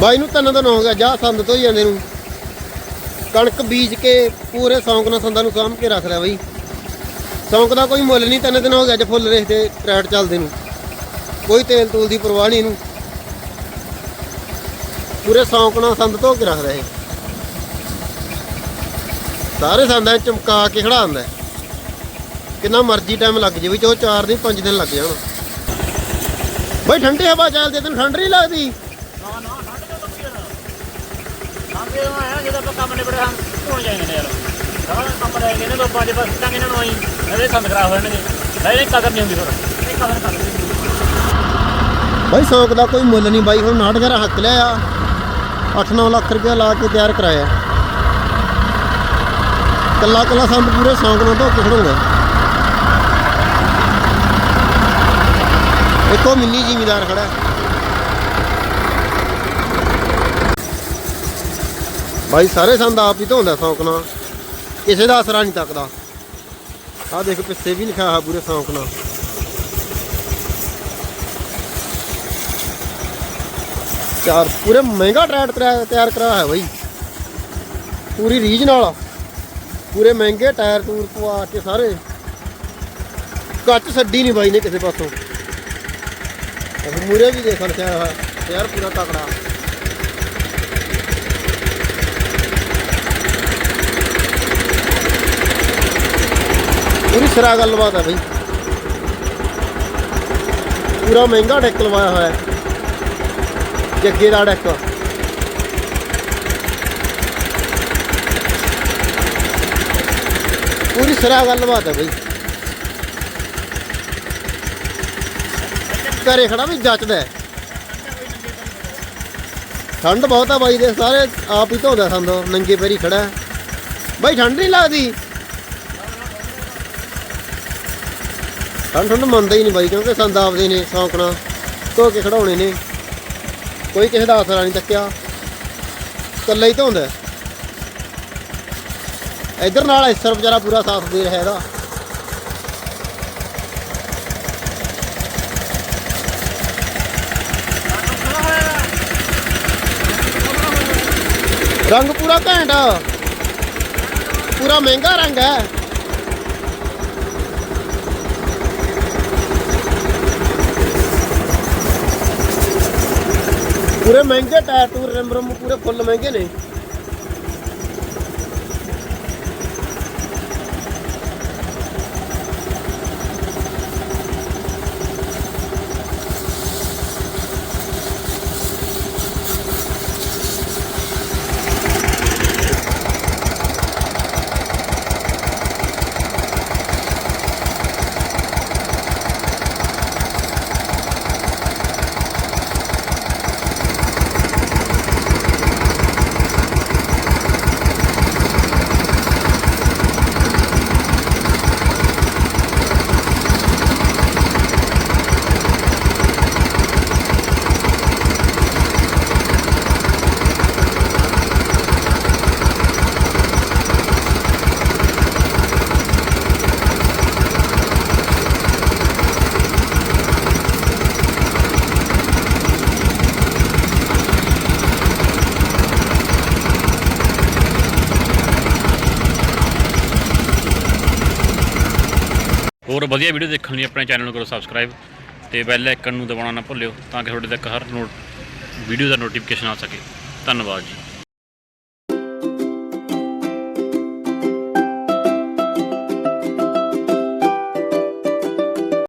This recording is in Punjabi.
ਬਾਈ ਨੂੰ ਤਿੰਨ ਦਿਨ ਹੋ ਗਿਆ ਜਾ ਸੰਦ ਤੋਂ ਹੀ ਜਾਂਦੇ ਨੂੰ। ਕਣਕ ਬੀਜ ਕੇ ਪੂਰੇ ਸੌਂਕ ਨਾਲ ਸੰਦਾਂ ਨੂੰ ਸਾਂਭ ਕੇ ਰੱਖ ਲਿਆ ਬਾਈ। ਸੌਂਕ ਦਾ ਕੋਈ ਮੁੱਲ ਨਹੀਂ, ਤਿੰਨ ਦਿਨ ਹੋ ਗਿਆ ਅੱਜ ਫੁੱਲ ਰੇਸ ਤੇ ਟਰੈਟ ਚੱਲਦੇ ਨੂੰ। ਕੋਈ ਤੇਲ ਤੂਲ ਦੀ ਪਰਵਾਹ ਨਹੀਂ ਇਹਨੂੰ। ਪੂਰੇ ਸੌਂਕ ਨਾਲ ਸੰਦ ਧੋ ਕੇ ਰੱਖਦਾ ਇਹ। ਸਾਰੇ ਸੰਦਾਂ ਚਮਕਾ ਕੇ ਖੜਾ ਹੁੰਦਾ ਕਿੰਨਾ ਮਰਜ਼ੀ ਟਾਈਮ ਲੱਗ ਜੇ ਵਿੱਚ ਉਹ 4 ਦਿਨ 5 ਦਿਨ ਲੱਗ ਜਾਣ। ਬਈ ਠੰਡੀ ਹਵਾ ਚੱਲਦੀ ਤੈਨੂੰ ਠੰਡ ਨਹੀਂ ਲੱਗਦੀ ਨਾ ਨਾ ਠੰਡ ਕਿਉਂ ਲੱਗੀ ਯਾਰ ਠੰਡ ਜਦੋਂ ਆਇਆ, ਜਦੋਂ ਆਪਾਂ ਕੰਮ ਨਿਬੜਿਆ ਹਮ ਜਾਈਏ ਨੇ ਯਾਰ ਸਾਰਾ ਕੰਮ ਰਹਿ ਗਏ ਨੇ ਲੋਕਾਂ ਦੇ ਬਸ ਤਾਂ ਇਹਨਾਂ ਨੂੰ ਆਈ, ਇਹਦੇ ਸੰਦ ਖਰਾਬ ਹੋ ਜਾਣਗੇ। ਇਹਦੀ ਕਦਰ ਨਹੀਂ ਹੁੰਦੀ ਫਿਰ ਇਹ ਕਦਰ ਕਰ ਬਾਈ ਸੌਂਕ ਦਾ ਕੋਈ ਮੁੱਲ ਨਹੀਂ ਬਾਈ, ਹੁਣ 9000 ਹੱਕ ਲਿਆ ਆ। 8-9 ਲੱਖ ਰੁਪਇਆ ਲਾ ਕੇ ਤਿਆਰ ਕਰਾਇਆ। ਕੱਲਾ ਕੱਲਾ ਸੰਦ ਪੂਰੇ ਸੌਂਕ ਨਾਲ ਧੋ ਕੇ ਖੜੂਗਾ। ਇੱਕੋ ਮਿੰਨੀ ਜ਼ਿਮੀਦਾਰ ਖੜਾ। ਬਾਈ, ਸਾਰੇ ਸੰਦ ਆਪ ਹੀ ਧੋਂਦਾ, ਸੌਂਕ ਨਾਲ। ਕਿਸੇ ਦਾ ਅਸਰਾ ਨਹੀਂ ਤੱਕਦਾ। ਆਹ ਦੇਖ, ਪਿੱਛੇ ਵੀ ਲਿਖਿਆ ਹੈ ਪੂਰੇ ਸੌਂਕ ਨਾਲ। ਚਾਰ, ਪੂਰੇ ਮਹਿੰਗਾ ਟਾਇਰ ਤਿਆਰ- ਤਿਆਰ ਕਰਾਇਆ ਹੈ ਬਾਈ। ਪੂਰੀ ਰੀਜ ਨਾਲ ਪੂਰੇ ਮਹਿੰਗੇ ਟਾਇਰ ਟੂਰ ਪਵਾ ਕੇ ਸਾਰੇ। ਕੱਚ ਛੱਡੀ ਨਹੀਂ ਬਾਈ ਨੇ ਕਿਸੇ ਪਾਸੋਂ। ਮੂਰੇ ਵੀ ਦੇਖਣ ਲਿਆ ਯਾਰ ਪੂਰਾ ਤਕੜਾ। ਪੂਰੀ ਸਿਰਾ ਗੱਲਬਾਤ ਹੈ ਬਾਈ। ਪੂਰਾ ਮਹਿੰਗਾ ਡੈਕ ਲਵਾਇਆ ਹੋਇਆ ਜੱਗੇ ਦਾ ਡੈਕ। ਪੂਰੀ ਸਿਰਾ ਗੱਲਬਾਤ ਹੈ ਬਈ। ਘਰੇ ਖੜਾ ਵੀ ਜੱਚਦਾ ਠੰਡ ਬਹੁਤ ਆ ਬਾਈ ਦੇ, ਸਾਰੇ ਆਪ ਹੀ ਧੋਦਾ ਸੰਦ, ਨੰਗੇ ਪੈਰੀ ਖੜਾ ਬਾਈ ਠੰਡ ਨਹੀਂ ਲੱਗਦੀ? ਠੰਡ ਠੰਡ ਮੰਨਦਾ ਹੀ ਨਹੀਂ ਬਾਈ, ਕਿਉਂਕਿ ਸੰਦ ਆਪਦੇ ਨੇ, ਸੌਂਕਣਾ, ਧੋ ਕੇ ਖੜਾਉਣੇ ਨੇ। ਕੋਈ ਕਿਸੇ ਦਾ ਆਸਰਾ ਨਹੀਂ ਤੱਕਿਆ ਇਕੱਲਾ ਹੀ ਧੋਂਦਾ ਹੈ। ਇੱਧਰ ਨਾਲ ਇਸਰ ਵਿਚਾਰਾ ਪੂਰਾ ਸਾਥ ਦੇ ਰਿਹਾ ਇਹਦਾ। ਰੰਗ ਪੂਰਾ ਘੈਂਟ। ਪੂਰਾ ਮਹਿੰਗਾ ਰੰਗ ਹੈ। ਪੂਰੇ ਮਹਿੰਗੇ ਟਾਇਰ ਟੂਰ ਰਿਮ ਰਮ ਪੂਰੇ ਫੁੱਲ ਮਹਿੰਗੇ ਨੇ। ਹੋਰ ਵਧੀਆ ਵੀਡੀਓ ਦੇਖਣ ਲਈ ਆਪਣੇ ਚੈਨਲ ਨੂੰ ਕਰੋ ਸਬਸਕ੍ਰਾਈਬ ਤੇ ਬੈਲ ਆਈਕਨ ਨੂੰ ਦਬਾਉਣਾ ਨਾ ਭੁੱਲਿਓ ਤਾਂ ਕਿ ਤੁਹਾਡੇ ਤੱਕ ਹਰ ਨੋਟ ਵੀਡੀਓ ਦਾ ਨੋਟੀਫਿਕੇਸ਼ਨ ਆ ਸਕੇ। ਧੰਨਵਾਦ ਜੀ।